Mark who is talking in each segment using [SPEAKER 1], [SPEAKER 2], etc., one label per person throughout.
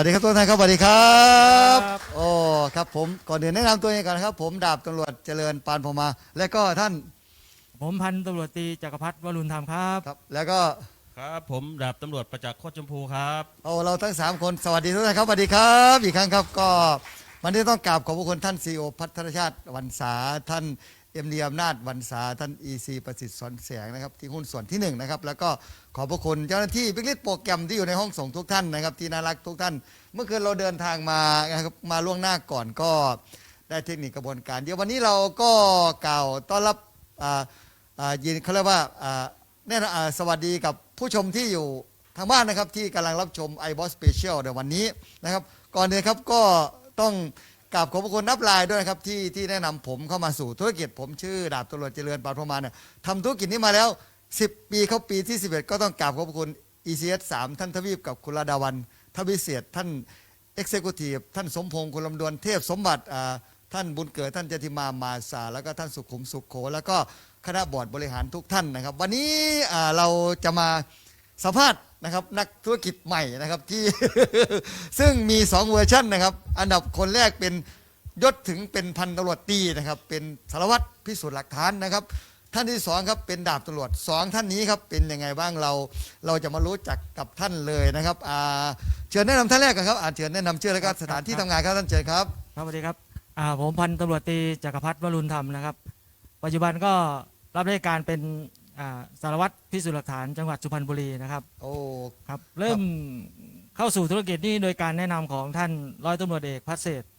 [SPEAKER 1] วัสดีครับทุกท่านครับสวัสดีครับ
[SPEAKER 2] ครับ
[SPEAKER 1] โอ้ครับผมก่อนอื่นแนะนำตัวเองก่อนนะครับ ผมดาบตำรวจเจริญปานพรหมา และก็ท่าน
[SPEAKER 2] ผมพันตำรวจตรีจักรพัฒน์วรุณธรรมครับ
[SPEAKER 1] ครับ แล้วก็
[SPEAKER 3] ครับ ผมดาบตำรวจประจักษ์โคตรชมพูครับ
[SPEAKER 1] โอ้เราทั้งสามคนสวัสดีทุกท่านครับสวัสดีครับ อีกครั้งครับก็วันนี้ต้องกราบขอบพระคุณท่านซีโอพัฒนชาติวันษาท่าน เอ็มดีอำนาจวันษาท่านอีซีประสิทธิ์สอนแสงนะครับที่หุ้นส่วนที่หนึ่งนะครับแล้วก็ขอบพระคุณเจ้าหน้าที่บิ๊กลิสโปรแกรมที่อยู่ในห้องส่งทุกท่านนะครับที่น่ารักทุกท่าน เมื่อคืนเราเดินทางมานะครับมาล่วงหน้าก่อนก็ได้เทคนิคกระบวนการ เดี๋ยววันนี้เราก็กล่าวต้อนรับยินเขาเรียกว่าแน่นอนอ่าสวัสดีกับผู้ชมที่อยู่ทางบ้านนะครับที่กำลังรับชม i b o s Special ในวันนี้นะครับก่อนอื่นครับก็ต้อง กราบขอบพระคุณนับลายด้วยนะครับที่ที่แนะนำผมเข้ามาสู่ธุรกิจผมชื่อดาบตำรวจเจริญปานพรหมาเนี่ยทำธุรกิจนี้มาแล้ว 10 ปีเข้าปีที่ 11 ก็ต้องกราบขอบพระคุณ ECS 3ท่านทวีปกับคุณระดาวันทวิเศษท่าน Executive ท่านสมพงษ์คุณลำดวนเทพสมบัติอ่าท่านบุญเกิดท่านเจติมามาสาแล้วก็ท่านสุขุมสุขโข แล้วก็คณะบอร์ดบริหารทุกท่านนะครับ วันนี้อ่าเราจะมาสัมภาษณ์ นะครับนักธุรกิจใหม่นะครับที่ ซึ่งมี 2 เวอร์ชันนะครับ อันดับคนแรกเป็นยศถึงเป็นพันตำรวจตรีนะครับเป็นสารวัตรพิสูจน์หลักฐานนะครับ ท่านที่สองครับเป็นดาบตำรวจสองท่านนี้ครับเป็นยังไงบ้างเราเราจะมารู้จักกับท่านเลยนะครับอ่าเชิญแนะนำท่านแรกกันครับอ่าเชิญแนะนำชื่อและก็สถานที่ทำงานครับท่านเชิญครับ
[SPEAKER 2] ครับสวัสดีครับอ่าผมพันตำรวจตรีจักรพัฒน์วรุณธรรมนะครับ ปัจจุบันก็รับราชการเป็น อ่าสารวัตรพิสูจน์หลักฐานจังหวัดสุพรรณบุรีนะครับ
[SPEAKER 1] โอ้
[SPEAKER 2] ครับเริ่มเข้าสู่ธุรกิจนี้โดยการแนะนำของท่านร้อยตำรวจเอกพัฒเศรษฐ์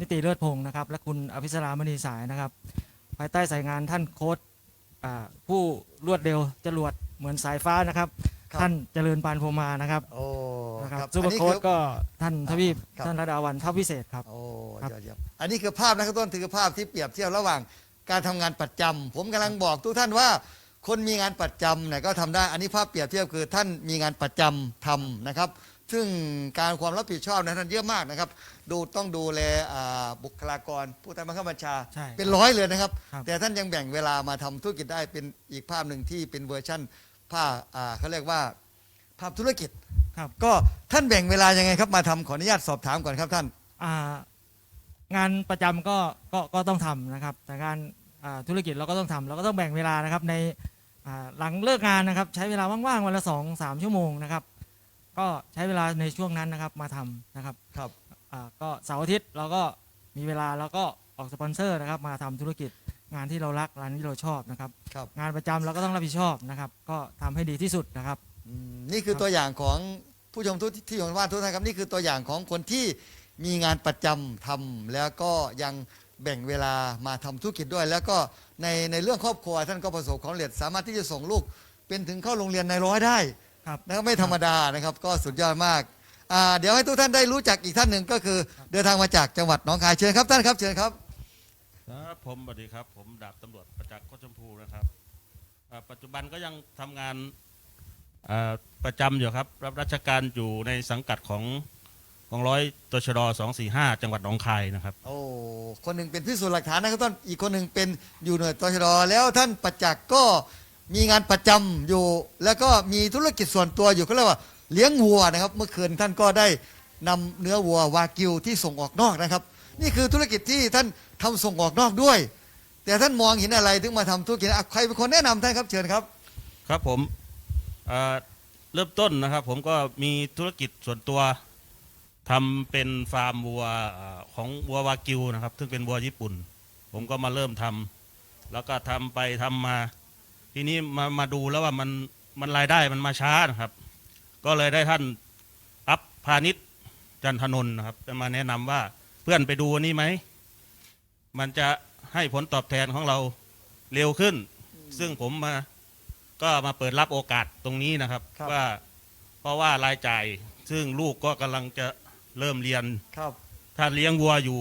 [SPEAKER 2] นิติเลิศพงศ์นะครับ และคุณอภิสรามณีสายนะครับ ภายใต้สายงานท่านโค้ดอ่าผู้รวดเร็วจรวดเหมือนสายฟ้านะครับ
[SPEAKER 1] ครับ
[SPEAKER 2] ท่านเจริญปานพรหมานะครับ
[SPEAKER 1] โอ้
[SPEAKER 2] นะครับ
[SPEAKER 1] ครับ
[SPEAKER 2] ซูเปอ
[SPEAKER 1] อัน
[SPEAKER 2] ร์
[SPEAKER 1] นี้
[SPEAKER 2] โค้
[SPEAKER 1] คื
[SPEAKER 2] ด
[SPEAKER 1] อ
[SPEAKER 2] ก็ท่านทวีป
[SPEAKER 1] ครับ
[SPEAKER 2] ท่านระดาวันทัพวิเศษครับ
[SPEAKER 1] โอ้
[SPEAKER 2] ครับ
[SPEAKER 1] ยอดเยี่ยมอันนี้คือภาพนะครับต้นคือภาพที่เปรียบเทียบระหว่างการทำงานประจำผมกำลังบอกทุกท่านว่า คนมีงานประจำเนี่ยก็ทำได้ อันนี้ภาพเปรียบเทียบคือท่านมีงานประจำทำนะครับ ซึ่งการความรับผิดชอบนะท่านเยอะมากนะครับ ดูต้องดูแลอ่าบุคลากร ผู้ใต้บังคับบัญชา
[SPEAKER 2] ใช่
[SPEAKER 1] เป็นร้อยเลยนะครับ
[SPEAKER 2] ครับ
[SPEAKER 1] แต่ท่านยังแบ่งเวลามาทำธุรกิจได้เป็นอีกภาพหนึ่งที่เป็นเวอร์ชั่นภาพอ่าเขาเรียกว่าภาพธุรกิจ
[SPEAKER 2] ครับ
[SPEAKER 1] ก็ท่านแบ่งเวลายังไงครับมาทำขออนุญาตสอบถามก่อนครับท่าน
[SPEAKER 2] อ่างานประจำก็ก็ก็ต้องทำนะครับ แต่งานอ่าธุรกิจเราก็ต้องทำเราก็ต้องแบ่งเวลานะครับในอ่า หลังเลิกงานนะครับ ใช้เวลาว่างๆวันละสองสามชั่วโมงนะครับ ก็ใช้เวลาในช่วงนั้นนะครับมาทำนะครับ
[SPEAKER 1] ครับ
[SPEAKER 2] อ่าก็เสาร์อาทิตย์เราก็มีเวลาเราก็ออกสปอนเซอร์นะครับ มาทำธุรกิจงานที่เรารักงานที่เราชอบนะครับ
[SPEAKER 1] ครับ
[SPEAKER 2] งานประจำเราก็ต้องรับผิดชอบนะครับ ก็ทำให้ดีที่สุดนะครับ
[SPEAKER 1] อืมนี่คือ
[SPEAKER 2] ครับ
[SPEAKER 1] ตัวอย่างของผู้ชมทุกที่อยู่ทางบ้านทุกท่านครับนี่คือตัวอย่างของคนที่มีงานประจำทำแล้วก็ยัง แบ่งเวลามาทำธุรกิจด้วย แล้วก็ในในเรื่องครอบครัว ท่านก็ประสบความสำเร็จ สามารถที่จะส่งลูกเป็นถึงเข้าโรงเรียนในร้อยได้
[SPEAKER 2] ครับ
[SPEAKER 1] นะครับไม่ธรรมดานะครับก็สุดยอดมากอ่าเดี๋ยวให้ทุกท่านได้รู้จักอีกท่านหนึ่งก็คือ เดินทางมาจากจังหวัดหนองคายเชิญครับท่านครับเชิญครับ
[SPEAKER 3] ครับผมสวัสดีครับ ผมดาบตำรวจประจักษ์โคตรชมพูนะครับอ่าปัจจุบันก็ยังทำงานอ่าประจำอยู่ครับ รับราชการอยู่ในสังกัดของ ของร้อยตชดสองสี่ห้าจังหวัดหนองคายนะครับ
[SPEAKER 1] โอ้คนหนึ่งเป็นพิสูจน์หลักฐานนะครับท่านอีกคนหนึ่งเป็นอยู่หน่วยตชดแล้วท่านประจักษ์ก็มีงานประจำอยู่ แล้วก็มีธุรกิจส่วนตัวอยู่ก็เรียกว่าเลี้ยงวัวนะครับ เมื่อคืนท่านก็ได้นำเนื้อวัววากิวที่ส่งออกนอกนะครับ นี่คือธุรกิจที่ท่านทำส่งออกนอกด้วย แต่ท่านมองเห็นอะไรถึงมาทำธุรกิจอะใครเป็นคนแนะนำท่านครับเชิญครับ
[SPEAKER 3] ครับผมอ่าเริ่มต้นนะครับ ผมก็มีธุรกิจส่วนตัว ทำเป็นฟาร์มวัวอ่าของวัววากิวนะครับ ซึ่งเป็นวัวญี่ปุ่น ผมก็มาเริ่มทำแล้วก็ทำไปทำมา ทีนี้มามาดูแล้วว่ามันมันรายได้มันมาช้านะครับ ก็เลยได้ท่านอัพพาณิชย์จันทนนท์นะครับจะมาแนะนำว่าเพื่อนไปดูอันนี้ไหม มันจะให้ผลตอบแทนของเราเร็วขึ้น ซึ่งผมมาก็มาเปิดรับโอกาสตรงนี้นะครับ
[SPEAKER 1] ครับ
[SPEAKER 3] ว่าเพราะว่ารายจ่ายซึ่งลูกก็กำลังจะ เริ่มเรียน
[SPEAKER 1] ครับ
[SPEAKER 3] ถ้าเลี้ยงวัวอยู่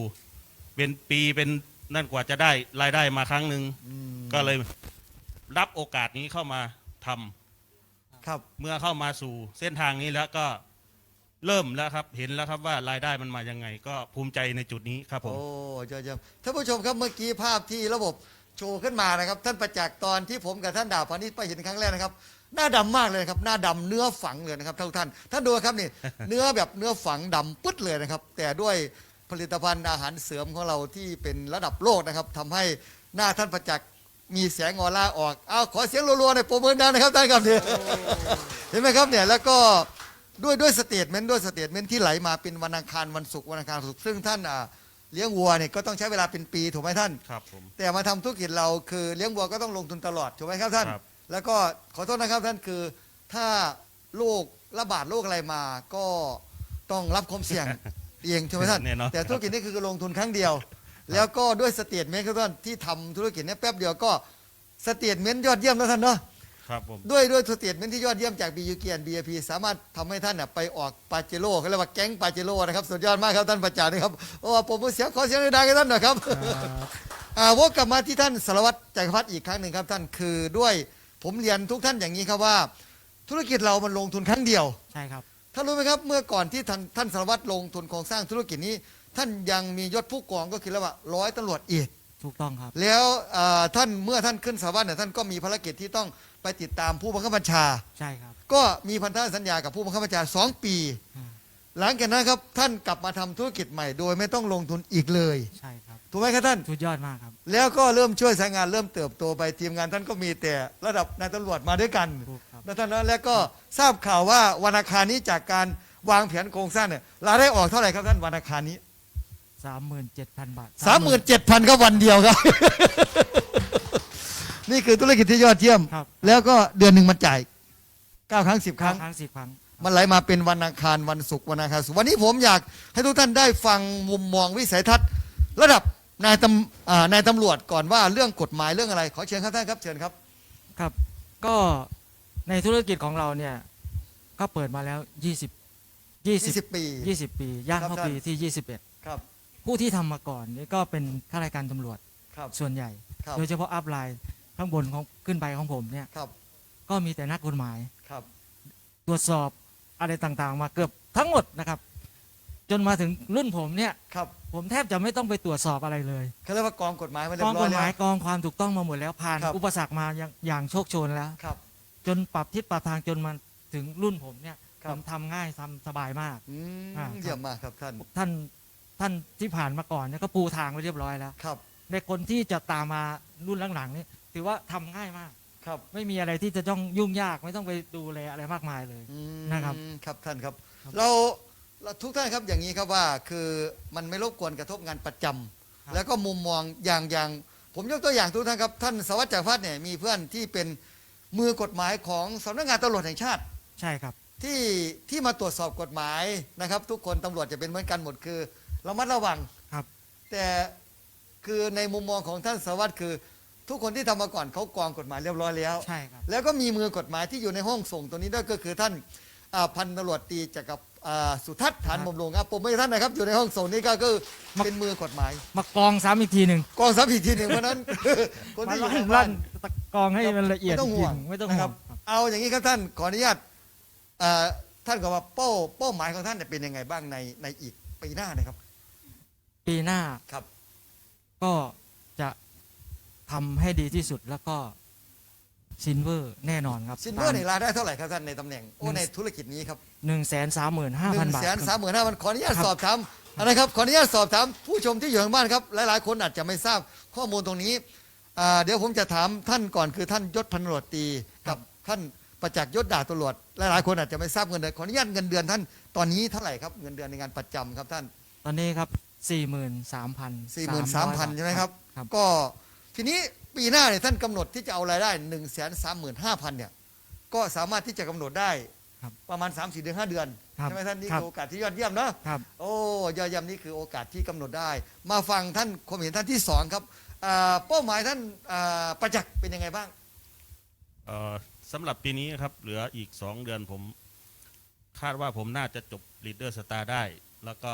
[SPEAKER 3] เป็นปีเป็นนั่นกว่าจะได้รายได้มาครั้งหนึ่ง
[SPEAKER 1] อืม
[SPEAKER 3] ก็เลยรับโอกาสนี้เข้ามาทำ
[SPEAKER 1] ครับ
[SPEAKER 3] เมื่อเข้ามาสู่เส้นทางนี้แล้วก็เริ่มแล้วครับ เห็นแล้วครับว่ารายได้มันมายังไง ก็ภูมิใจในจุดนี้ครับผม
[SPEAKER 1] โอ้เจ้าเจ้าท่านผู้ชมครับเมื่อกี้ภาพที่ระบบ โชว์ขึ้นมานะครับ ท่านประจักษ์ตอนที่ผมกับท่านดาวพานิชไปเห็นครั้งแรกนะครับ หน้าดำมากเลยครับ หน้าดำเนื้อฝังเลยนะครับท่านท่านดูครับนี่ เนื้อแบบเนื้อฝังดำปึ๊ดเลยนะครับ แต่ด้วยผลิตภัณฑ์อาหารเสริมของเราที่เป็นระดับโลกนะครับทำให้หน้าท่านประจักษ์มีแสงออร่าออกเอาขอเสียงรัวๆในอยโปรโมทดังนะครับท่านครับเนี่ยเห็นไหมครับเนี่ยแล้วก็ ด้วยด้วยสเตทเมนต์ด้วยสเตทเมนต์ที่ไหลมาเป็นวันอังคารวันศุกร์วันอังคารวันศุกร์ซึ่งท่านอ่า เลี้ยงวัวเนี่ยก็ต้องใช้เวลาเป็นปีถูกไหมท่าน
[SPEAKER 3] ครับผม
[SPEAKER 1] แต่มาทำธุรกิจเราคือเลี้ยงวัวก็ต้องลงทุนตลอดถูกไหมครับท่าน
[SPEAKER 3] ครับ
[SPEAKER 1] แล้วก็ขอโทษนะครับท่านคือถ้าโรคระบาดโรคอะไรมาก็ต้องรับความเสี่ยง เองถูกไหมท่าน
[SPEAKER 3] แน่นอน
[SPEAKER 1] แต่ธุรกิจนี้คือลงทุนครั้งเดียว แล้วก็ด้วยสเตทเมนต์ครับท่านที่ทำธุรกิจเนี้แป๊บเดียวก็สเตทเมนต์ยอดเยี่ยมนะท่านเนาะ
[SPEAKER 3] ครับผม
[SPEAKER 1] ด้วยด้วยสเตทเมนต์ที่ยอดเยี่ยมจากบียูเกียนบีพีสามารถทำให้ท่านน่ะไปออกปาเจโร่เขาเรียกว่าแก๊งปาเจโร่นะครับ สุดยอดมากครับท่านประจักษ์นะครับ โอ้ผมเสียงขอเสียงดังๆให้ท่านหน่อยครับ อ่าวกกลับมาที่ท่านสารวัตรจักรพัฒน์อีกครั้งหนึ่งครับท่านคือด้วยผมเรียนทุกท่านอย่างนี้ครับว่า ธุรกิจเรามันลงทุนครั้งเดียว
[SPEAKER 2] ใช่ครับ
[SPEAKER 1] ท่านรู้ไหมครับ เมื่อก่อนที่ท่านท่านสารวัตรลงทุนโครงสร้างธุรกิจนี้ ท่านยังมียศผู้กองก็คือเรียกว่าร้อยตำรวจเอก
[SPEAKER 2] ถูกต้องครับ
[SPEAKER 1] แล้วอ่าท่านเมื่อท่านขึ้นสารวัตรเนี่ยท่านก็มีภารกิจที่ต้อง ไปติดตามผู้บังคับบัญชา
[SPEAKER 2] ใช่ครับ
[SPEAKER 1] ก็มีพันธสัญญากับผู้บังคับบัญชาสองปี
[SPEAKER 2] อืม
[SPEAKER 1] หลังจากนั้นครับท่านกลับมาทำธุรกิจใหม่ โดยไม่ต้องลงทุนอีกเลย
[SPEAKER 2] ใช่ครับ
[SPEAKER 1] ถูกไหมครับท่าน
[SPEAKER 2] สุดยอดมากครับ
[SPEAKER 1] แล้วก็เริ่มช่วยสายงานเริ่มเติบโตไปทีมงานท่านก็มีแต่ระดับนายตำรวจมาด้วยกัน
[SPEAKER 2] ถูกครับ
[SPEAKER 1] นะท่านนะแล้วก็ทราบข่าวว่าวันอาคารนี้จากการวางแผนโครงสร้างเนี่ยรายได้ออกเท่าไหร่ครับท่านวันอาคารนี้
[SPEAKER 2] สามหมื่นเจ็ดพันบาท
[SPEAKER 1] สามหมื่นเจ็ดพันก็วันเดียวครับ นี่คือธุรกิจที่ยอดเยี่ยม
[SPEAKER 2] ครับ
[SPEAKER 1] แล้วก็เดือนหนึ่งมันจ่ายเก้าครั้งสิบค
[SPEAKER 2] ครั้
[SPEAKER 1] รั้
[SPEAKER 2] ง
[SPEAKER 1] ง
[SPEAKER 2] ครั้งสิบครั้ง
[SPEAKER 1] มันไหลมาเป็นวันอังคารวันศุกร์วันอังคารศุกร์วันนี้ผมอยากให้ทุกท่านได้ฟังมุมมองวิสัยทัศน์ ระดับนายตำอ่านายตำรวจก่อนว่าเรื่องกฎหมายเรื่องอะไร ขอเชิญครับท่านครับเชิญครับ
[SPEAKER 2] ครับ ก็ในธุรกิจของเราเนี่ย ก็เปิดมาแล้วยี่สิบยี่สิบ
[SPEAKER 1] 20 ปี
[SPEAKER 2] ยี่สิบปีย่าง
[SPEAKER 1] ครับ
[SPEAKER 2] เข้า
[SPEAKER 1] ท่าน
[SPEAKER 2] ปีที่ยี่สิบเอ็ด
[SPEAKER 1] ครับ
[SPEAKER 2] ผู้ที่ทำมาก่อนนี่ก็เป็นข้าราชการตำรวจ
[SPEAKER 1] ครับ
[SPEAKER 2] ส่วนใหญ่
[SPEAKER 1] ครับ
[SPEAKER 2] โดยเฉพาะอัพไลน์ ข้างบนของขึ้นไปของผมเนี่ย
[SPEAKER 1] ครับ
[SPEAKER 2] ก็มีแต่นักกฎหมาย
[SPEAKER 1] ครับ
[SPEAKER 2] ตรวจสอบอะไรต่างๆ มาเกือบทั้งหมดนะครับ จนมาถึงรุ่นผมเนี่ย
[SPEAKER 1] ครับ
[SPEAKER 2] ผมแทบจะไม่ต้องไปตรวจสอบอะไรเลย
[SPEAKER 1] เขาเรียกว่ากองกฎหมายมาเรีย
[SPEAKER 2] กอง
[SPEAKER 1] บร้
[SPEAKER 2] ก
[SPEAKER 1] อย
[SPEAKER 2] ฎห
[SPEAKER 1] แล้
[SPEAKER 2] มายวกองความถูกต้องมาหมดแล้วผ่าน
[SPEAKER 1] ครับ
[SPEAKER 2] อุปสรรคมาอย่างอย่างโชคโชนแล้ว
[SPEAKER 1] ครับ
[SPEAKER 2] จนปรับทิศปรับทางจนมาถึงรุ่นผมเนี่ย
[SPEAKER 1] ครั
[SPEAKER 2] ผ
[SPEAKER 1] บ
[SPEAKER 2] มทำง่ายทำสบายมาก
[SPEAKER 1] อืม
[SPEAKER 2] อ่าครับ
[SPEAKER 1] เยี่ยมมากครับท่าน
[SPEAKER 2] ท่านท่านที่ผ่านมาก่อนเนี่ยก็ปูทางไว้เรียบร้อยแล้ว
[SPEAKER 1] ครับ
[SPEAKER 2] ในคนที่จะตามมารุ่นหลังๆนี่ ถือว่าทำง่ายมาก
[SPEAKER 1] ครับ
[SPEAKER 2] ไม่มีอะไรที่จะต้องยุ่งยากไม่ต้องไปดูแลอะไรมากมายเลย
[SPEAKER 1] อืม
[SPEAKER 2] นะครับ
[SPEAKER 1] ครับท่านครับ
[SPEAKER 2] ครับ
[SPEAKER 1] เราเราทุกท่านครับอย่างนี้ครับว่าคือมันไม่รบกวนกระทบงานประจำแล้วก็มุมมองอย่างอย่าง ผมยกตัวอย่างทุกท่านครับ ท่านสวัสดิ์จักรพัฒน์เนี่ยมีเพื่อนที่เป็นมือกฎหมายของสำนักงานตำรวจแห่งชาติ
[SPEAKER 2] ใช่ครับ
[SPEAKER 1] ที่ที่มาตรวจสอบกฎหมายนะครับ ทุกคนตำรวจจะเป็นเหมือนกันหมดคือระมัดระวัง
[SPEAKER 2] ครับ
[SPEAKER 1] แต่คือในมุมมองของท่านสวัสดิ์คือ ทุกคนที่ทำมาก่อนเขากรองกฎหมายเรียบร้อยแล้ว
[SPEAKER 2] ใช่ครับ
[SPEAKER 1] แล้วก็มีมือกฎหมายที่อยู่ในห้องส่งตัวนี้ด้วยก็คือท่านอ่าพันตำรวจตรีจักรอ่าสุทัศน์ฐานบำรุงครับผมไม่ท่านนะครับ อยู่ในห้องส่งนี้ก็คือเป็นมือกฎหมาย
[SPEAKER 2] มากองซ้ำอีกทีหนึ่ง
[SPEAKER 1] กองสับอีกทีหนึ่งเพราะฉะนั้นคน
[SPEAKER 2] มา
[SPEAKER 1] ที่อยู่
[SPEAKER 2] ลั่
[SPEAKER 1] ใน
[SPEAKER 2] น
[SPEAKER 1] บ้า
[SPEAKER 2] ลั่
[SPEAKER 1] น
[SPEAKER 2] นตะกองให้มันละเอียด
[SPEAKER 1] ไม่ต้อง
[SPEAKER 2] จ
[SPEAKER 1] ห่
[SPEAKER 2] ริ
[SPEAKER 1] วง
[SPEAKER 2] งๆไม่ต้อง
[SPEAKER 1] นะ
[SPEAKER 2] ห่
[SPEAKER 1] ควรั
[SPEAKER 2] ง
[SPEAKER 1] บ
[SPEAKER 2] ครับ
[SPEAKER 1] เอาอย่างนี้ครับท่านขออนุญาตอ่าท่านก็ว่าเป้าเป้าหมายของท่านเนี่ยเป็นยังไงบ้างในในอีกปีหน้านะครับ
[SPEAKER 2] ปีหน้า
[SPEAKER 1] ครับ
[SPEAKER 2] ก็จะ ทำให้ดีที่สุดแล้วก็ซินเวอร์แน่นอนครับ
[SPEAKER 1] ซินเวอร์นี่รายได้เท่าไหร่ครับท่านในตำแหน่งโอ้ในธุรกิจนี้ครับ
[SPEAKER 2] หนึ่งแสนสามหมื่นห้า
[SPEAKER 1] ห
[SPEAKER 2] พัน
[SPEAKER 1] นึ่ง
[SPEAKER 2] บาท
[SPEAKER 1] แสนสามหมื่นห้าพันขออนุญาต
[SPEAKER 2] ครับ
[SPEAKER 1] สอบถามนะครับขออนุญาตสอบถามผู้ชมที่อยู่ทางบ้านครับ หลายๆ คนอาจจะไม่ทราบข้อมูลตรงนี้อ่าเดี๋ยวผมจะถามท่านก่อนคือท่านยศพันตำรวจตรีกับท่านประจักษ์ยศดาบตำรวจหลายๆ คนอาจจะไม่ทราบเงินเดือนขออนุญาตเงินเดือนท่านตอนนี้เท่าไหร่ครับเงินเดือนในงานประจำครับท่าน
[SPEAKER 2] ตอนนี้ครับสี่หมื่นสามพัน
[SPEAKER 1] สี่หมื่นสามพันใช่ไหมครับ
[SPEAKER 2] ครับ
[SPEAKER 1] ก็ ทีนี้ปีหน้าเนี่ยท่านกำหนดที่จะเอารายได้หนึ่งแสนสามหมื่นห้าพันเนี่ยก็สามารถที่จะกำหนดได้
[SPEAKER 2] ครับ
[SPEAKER 1] ประมาณ 3 4เดือน5เดือน
[SPEAKER 2] ครับ
[SPEAKER 1] ใช่ไหมท่านนี่
[SPEAKER 2] ครับ
[SPEAKER 1] คือโอกาสที่ยอดเยี่ยมเนาะ
[SPEAKER 2] ครับ
[SPEAKER 1] โอ้ยอดเยี่ยมนี่คือโอกาสที่กำหนดได้ มาฟังท่านความเห็นท่านที่สองครับอ่าเป้าหมายท่านอ่าประจักษ์เป็นยังไงบ้าง
[SPEAKER 3] เอ่อสำหรับปีนี้ครับเหลืออีกสองเดือนผม คาดว่าผมน่าจะจบ Leader Star ได้ แล้วก็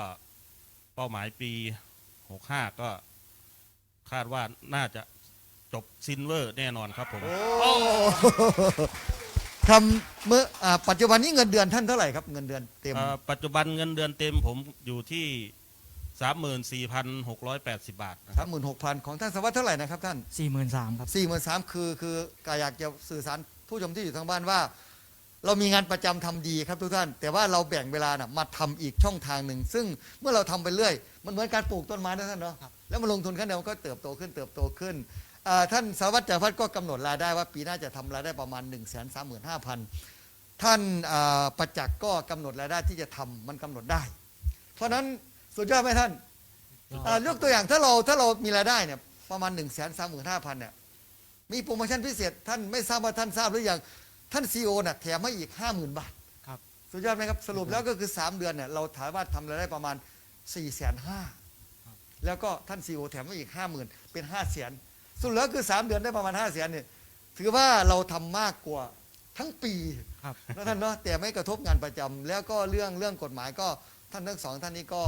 [SPEAKER 3] เป้าหมายปี 65 ก็ คาดว่าน่าจะจบซินเวอร์แน่นอนครับผม
[SPEAKER 1] โอ้ทำเมื่ออาปัจจุบันนี้เงินเดือนท่านเท่าไหร่ครับเงินเดือนเต็ม
[SPEAKER 3] เอ่อปัจจุบันเงินเดือนเต็มผมอยู่ที่สามหมื่นสี่พันหกร้อยแปดสิบาทนะค
[SPEAKER 1] สา
[SPEAKER 3] รับ
[SPEAKER 1] มหมื่นหกพันของท่านสวัสดิ์เท่าไหร่นะครับท่าน
[SPEAKER 2] สี่หมื่นสามครับ
[SPEAKER 1] สี่หมื่นสามคือคือกอยากจะสื่อสารผู้ชมที่อยู่ทางบ้านว่า เรามีงานประจำทำดีครับทุกท่าน แต่ว่าเราแบ่งเวลานะมาทำอีกช่องทางหนึ่ง ซึ่งเมื่อเราทำไปเรื่อย มันเหมือนการปลูกต้นไม้นะท่านเนาะ
[SPEAKER 2] ครับ
[SPEAKER 1] แล้วมันลงทุนขั้นเดียวมันก็เติบโตขึ้นเติบโตขึ้นอ่าท่านสารวัตรจ่าพัฒน์ก็กำหนดรายได้ว่าปีหน้าจะทำรายได้ประมาณ 1 3 5 0 0 0 ท่านอ่าประจักษ์ก็กำหนดรายได้ที่จะทำมันกำหนดได้ เพราะฉะนั้นสุดยอดไหมท่านอ่ายกตัวอย่างถ้าเราถ้าเรามีรายได้เนี่ยประมาณ1นึ่งแสนสามหมื่นห้าพันเนี่ยมีโปรโมชั่นพิเศษท่านไม่ทราบว่าท่านทราบหรือยังท่านซีโอน่ะแถมให้อีกห้าหมื่นบาท
[SPEAKER 2] ครับ
[SPEAKER 1] สุดยอดไหมครับสรุปแล้วก็คือ 3 เดือนเนี่ยเราถามว่าทำรายได้ประมาณ4ี่แสนห้า แล้วก็ท่านซีโอแถมให้อีกห้าหมื่นเป็นห้าแสนสรุปแล้วคือ3เดือนได้ประมาณห้าแสนเนี่ยถือว่าเราทำมากกว่าทั้งปี
[SPEAKER 2] ครับ
[SPEAKER 1] นะท่านเนาะแต่ไม่กระทบงานประจำแล้วก็เรื่องเรื่องกฎหมายก็ท่านทั้งสองท่านนี้ก็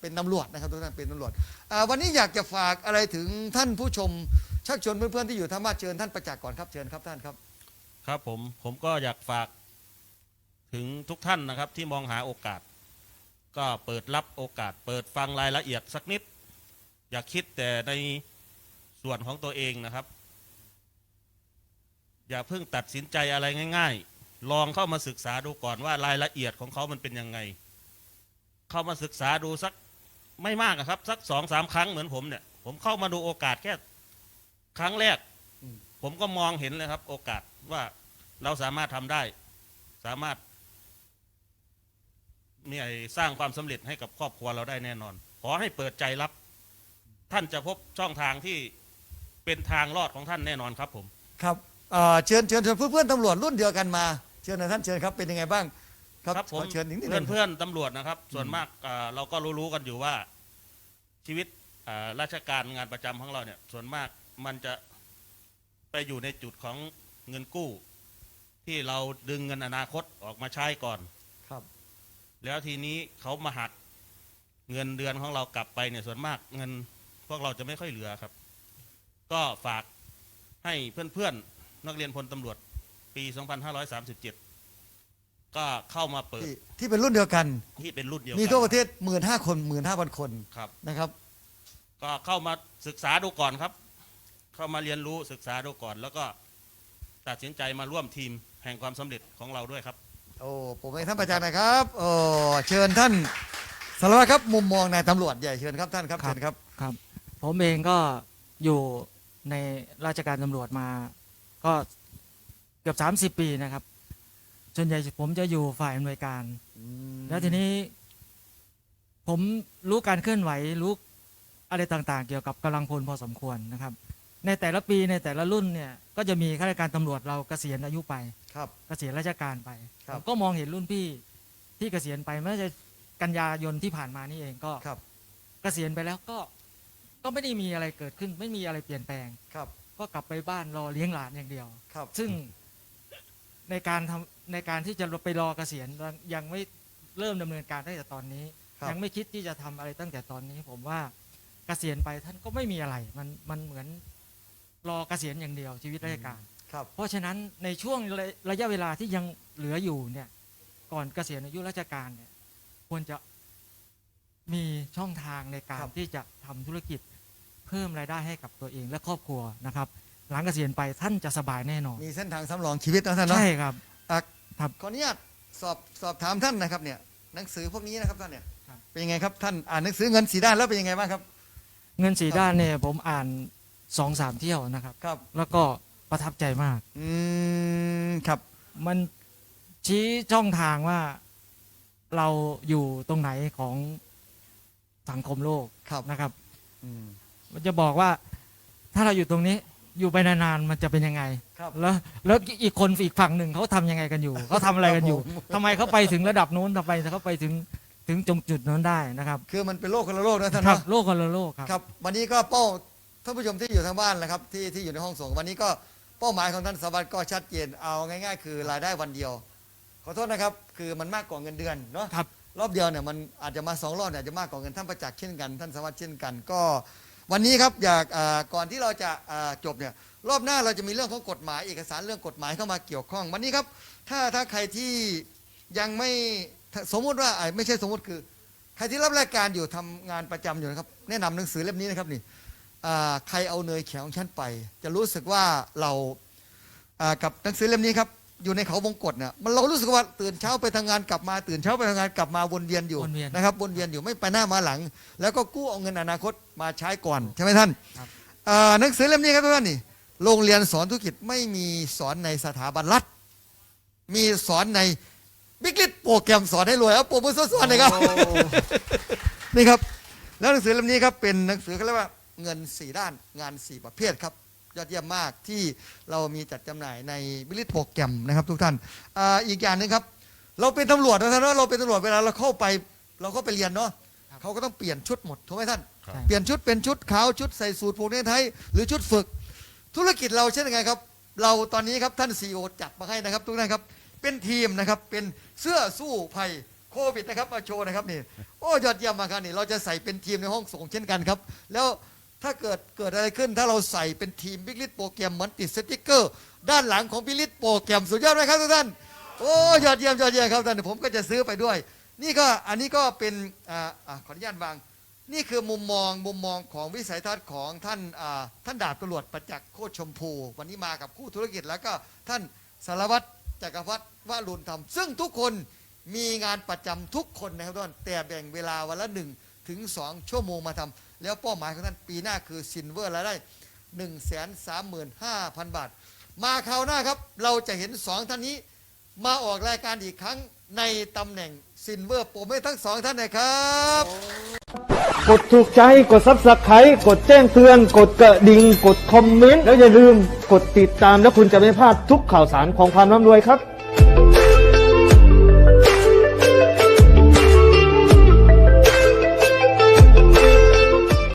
[SPEAKER 1] เป็นตำรวจนะครับทุกท่านเป็นตำรวจอ่าวันนี้อยากจะฝากอะไรถึงท่านผู้ชมชักชวนเพื่อนๆที่อยู่ทางบ้านเชิญท่านประจักษ์ก่อนครับเชิญครับท่านครับ
[SPEAKER 3] ครับผมผมก็อยากฝากถึงทุกท่านนะครับที่มองหาโอกาส ก็เปิดรับโอกาส เปิดฟังรายละเอียดสักนิด อย่าคิดแต่ในส่วนของตัวเองนะครับ อย่าเพิ่งตัดสินใจอะไรง่าย ๆ ลองเข้ามาศึกษาดูก่อนว่ารายละเอียดของเขามันเป็นยังไง เข้ามาศึกษาดูสักไม่มากอะครับ สักสองสามครั้งเหมือนผมเนี่ย ผมเข้ามาดูโอกาสแค่ครั้งแรก ผมก็มองเห็นเลยครับ โอกาสว่าเราสามารถทำได้ สามารถมีไอ้สร้างความสำเร็จให้กับครอบครัวเราได้แน่นอน ขอให้เปิดใจรับ ท่านจะพบช่องทางที่เป็นทางรอดของท่านแน่นอนครับผม
[SPEAKER 1] ครับเอ่อเชิญเชิญเชิญเพื่อนๆตำรวจรุ่นเดียวกันมา เชิญนะท่านเชิญครับเป็นยังไงบ้างครับ
[SPEAKER 3] ผม
[SPEAKER 1] ขอเชิญนิดนึง
[SPEAKER 3] เพื่อนเพื่อนๆตำรวจนะครับ ส่วนมากอ่าเราก็รู้ๆกันอยู่ว่าชีวิตอ่าราชการงานประจำของเราเนี่ย ส่วนมากมันจะไปอยู่ในจุดของเงินกู้ ที่เราดึงเงินอนาคตออกมาใช้ก่อน
[SPEAKER 1] ครับ
[SPEAKER 3] แล้วทีนี้เขามาหักเงินเดือนของเรากลับไปเนี่ยส่วนมากเงิน พวกเราจะไม่ค่อยเหลือครับ ก็ฝากให้เพื่อนๆ นักเรียนพลตำรวจปี 2537 ก็เข้ามาเปิด
[SPEAKER 1] ที่ที่เป็นรุ่นเดียวกัน
[SPEAKER 3] ที่เป็นรุ่นเดียว
[SPEAKER 1] มี
[SPEAKER 3] กั
[SPEAKER 1] ทั่วประเทศหมื่นห้าคนหมื่นห้าพันคน
[SPEAKER 3] ครับ
[SPEAKER 1] นะครับ
[SPEAKER 3] ก็เข้ามาศึกษาดูก่อนครับ เข้ามาเรียนรู้ศึกษาดูก่อน แล้วก็ตัดสินใจมาร่วมทีมแห่งความสำเร็จของเราด้วยครับ
[SPEAKER 1] โอ้ผมให้ท่านประจักษ์หนะครับโอ้เชิญท่านสารวัตรครับมุมมองนายตำรวจใหญ่เชิญครับท่านครับ
[SPEAKER 2] ครับ
[SPEAKER 1] เชิญครับ
[SPEAKER 2] ครับ ผมเองก็อยู่ในราชการตำรวจมาก็เกือบ 30 ปีนะครับส่วนใหญ่ผมจะอยู่ฝ่ายอำนวยการ แล้วทีนี้ ผมรู้การเคลื่อนไหวรู้อะไรต่างๆ เกี่ยวกับกำลังพลพอสมควรนะครับ ในแต่ละปีในแต่ละรุ่นเนี่ย ก็จะมีข้าราชการตำรวจเราเกษียณอายุไป
[SPEAKER 1] ครับ
[SPEAKER 2] เกษียณราชการไป
[SPEAKER 1] ครับ
[SPEAKER 2] ผมก็มองเห็นรุ่นพี่ที่เกษียณไปไม่ว่าจะกันยายนที่ผ่านมานี่เองก็
[SPEAKER 1] ครับ
[SPEAKER 2] เกษียณไปแล้วก็ ก็ไม่ได้มีอะไรเกิดขึ้น ไม่มีอะไรเปลี่ยนแปลง
[SPEAKER 1] ครับ
[SPEAKER 2] ก็กลับไปบ้านรอเลี้ยงหลานอย่างเดียว
[SPEAKER 1] ครับ
[SPEAKER 2] ซึ่งในการทำในการที่จะไปรอเกษียณยังไม่เริ่มดำเนินการตั้งแต่ตอนนี้
[SPEAKER 1] ครับ
[SPEAKER 2] ยังไม่คิดที่จะทำอะไรตั้งแต่ตอนนี้ ผมว่าเกษียณไปท่านก็ไม่มีอะไร มันมันเหมือนรอเกษียณอย่างเดียวชีวิตราชการ
[SPEAKER 1] ครับ
[SPEAKER 2] เพราะฉะนั้นในช่วงระระยะเวลาที่ยังเหลืออยู่เนี่ย ก่อนเกษียณอายุราชการเนี่ย ควรจะมีช่องทางในการ
[SPEAKER 1] ครับ
[SPEAKER 2] ที่จะทำธุรกิจเพิ่มรายได้ให้กับตัวเองและครอบครัวนะครับ หลังเกษียณไปท่านจะสบายแน่นอน
[SPEAKER 1] มีเส้นทางสำรองชีวิตนะท่านเนาะ
[SPEAKER 2] ใช่ครับ
[SPEAKER 1] อะ
[SPEAKER 2] ครับ
[SPEAKER 1] ขออนุญาตสอบสอบถามท่านนะครับเนี่ยหนังสือพวกนี้นะครับท่านเนี่ย
[SPEAKER 2] ครับ
[SPEAKER 1] เป็นยังไงครับท่านอ่านหนังสือเงินสีด้านแล้วเป็นยังไงบ้างครับ
[SPEAKER 2] เงินสีด้านเนี่ยผมอ่านสองสามเที่ยวนะครับ
[SPEAKER 1] ครับ
[SPEAKER 2] แล้วก็ประทับใจมาก
[SPEAKER 1] อืมครับ
[SPEAKER 2] มันชี้ช่องทางว่าเราอยู่ตรงไหนของสังคมโลก
[SPEAKER 1] ครับ
[SPEAKER 2] นะครับ
[SPEAKER 1] อืม
[SPEAKER 2] มันจะบอกว่า ถ้าเราอยู่ตรงนี้อยู่ไปนานๆมันจะเป็นยังไง
[SPEAKER 1] ครับ
[SPEAKER 2] แล้วแล้วอีกคนอีกฝั่งหนึ่งเขาทำยังไงกันอยู่เขาทำอะไรกันอยู่
[SPEAKER 1] ครับผม
[SPEAKER 2] ทำไมเขาไปถึงระดับนู้นทำไมเขาไปถึงถึงจงจุดนั้นได้นะครับ
[SPEAKER 1] คือมันเป็นโลกคนละโลกนะท่าน
[SPEAKER 2] ครับ
[SPEAKER 1] เนาะ
[SPEAKER 2] โลกคนละโลกครับ
[SPEAKER 1] ครับ วันนี้ก็เป้าท่านผู้ชมที่อยู่ทางบ้านนะครับที่ที่อยู่ในห้องส่งวันนี้ก็เป้าหมายของท่านสวัสดิ์ก็ชัดเจนเอาง่าย ๆ คือรายได้วันเดียว ขอโทษนะครับคือมันมากกว่าเงินเดือนเนาะ
[SPEAKER 2] ครับ
[SPEAKER 1] รอบเดียวเนี่ยมันอาจจะมาสองรอบเนี่ยอาจจะมากกว่าเงินท่านประจักษ์เช่นกัน ท่านสวัสดิ์เช่นกัน ก็ วันนี้ครับอยากก่อนที่เราจะจบเนี่ยรอบหน้าเราจะมีเรื่องของกฎหมายเอกสารเรื่องกฎหมายเข้ามาเกี่ยวข้อง วันนี้ครับ ถ้าถ้าใครที่ยังไม่สมมุติว่าอ่าไม่ใช่สมมุติคือ ใครที่รับรายการอยู่ทำงานประจำอยู่นะครับ แนะนำหนังสือเล่มนี้นะครับนี่ใครเอาเนยแข็งของฉันไป จะรู้สึกว่าเรากับหนังสือเล่มนี้ครับ อยู่ในเขาวงกฏเนี่ยมันเรารู้สึกว่าตื่นเช้าไปทำงานกลับมา ตื่นเช้าไปทำงานกลับมาวนเวียนอยู่
[SPEAKER 2] วนเวียน
[SPEAKER 1] นะครับวนเวียนอยู่ไม่ไปหน้ามาหลัง แล้วก็กู้เอาเงินอนาคตมาใช้ก่อนใช่ไหมท่าน
[SPEAKER 2] ครับ
[SPEAKER 1] อ่าหนังสือเล่มนี้ครับทุกท่านนี่โรงเรียนสอนธุรกิจไม่มีสอนในสถาบันรัฐ มีสอนในบิ๊กลิทโปรแกรมสอนให้รวยเอาโปรโมชั่นสอนเลยครับ นี่ครับ แล้วหนังสือเล่มนี้ครับเป็นหนังสือเขาเรียกว่าเงินสี่ด้านงานสี่ประเภทครับ ยอดเยี่ยมมากที่เรามีจัดจำหน่ายในบิลิทโปรแกรมนะครับทุกท่านอาอีกอย่างหนึ่งครับ เราเป็นตำรวจนะท่านว่าเราเป็นตำรวจเวลาเราเข้าไป เราก็ไปเรียนเนาะ
[SPEAKER 2] ครับ
[SPEAKER 1] เขาก็ต้องเปลี่ยนชุดหมดถูกไหมท่าน
[SPEAKER 3] ครับ
[SPEAKER 2] ใช่
[SPEAKER 1] เปลี่ยนชุดเป็นชุดขาวชุดใส่สูทผูกเนคไทหรือชุดฝึก ธุรกิจเราเช่นยังไงครับ เราตอนนี้ครับท่านซีอจัดมาให้นะครับ ทุกท่านครับ เป็นทีมนะครับ เป็นเสื้อสู้ภัยโควิดนะครับมาโชว์นะครับนี่ โอ้ยอดเยี่ยมมากครับนี่ เราจะใส่เป็นทีมในห้องส่งเช่นกันครับ แล้ว ถ้าเกิดเกิดอะไรขึ้น ถ้าเราใส่เป็นทีมบิ๊กลิทโปรแกรมเหมือนติดสติ๊กเกอร์ ด้านหลังของบิ๊กลิทโปรแกรมสุดยอดไหมครับทุกท่านโอ้ยอดเยี่ยมยอดเยี่ยมครับท่านผมก็จะซื้อไปด้วย นี่ก็อันนี้ก็เป็นอ่าขออนุญาตวางนี่คือมุมมองมุมมองของวิสัยทัศน์ของท่านอ่าท่านดาบตำรวจประจักษ์โคตรชมพู วันนี้มากับคู่ธุรกิจแล้วก็ท่านสารวัตรจักรพัฒน์วรุณธรรมซึ่งทุกคนมีงานประจำทุกคนนะครับทุกท่านแต่แบ่งเวลาวันละหนึ่ง ถึงสองชั่วโมงมาทำแล้วเป้าหมายของท่านปีหน้าคือซินเวอร์รายได้1นึ่งแสนสามหมื่นห้าพันบาท มาคราวหน้าครับ เราจะเห็นสองท่านนี้ มาออกรายการอีกครั้งในตำแหน่งซินเวอร์โปรไม่ทั้งสองท่านนะครับ
[SPEAKER 4] กดถูกใจ กดซับสไครต์กดแจ้งเตือน กดกระดิ่ง กดคอมเมนต์ แล้วอย่าลืม กดติดตามแล้วคุณจะไม่พลาดทุกข่าวสารของความร่ำรวยครับ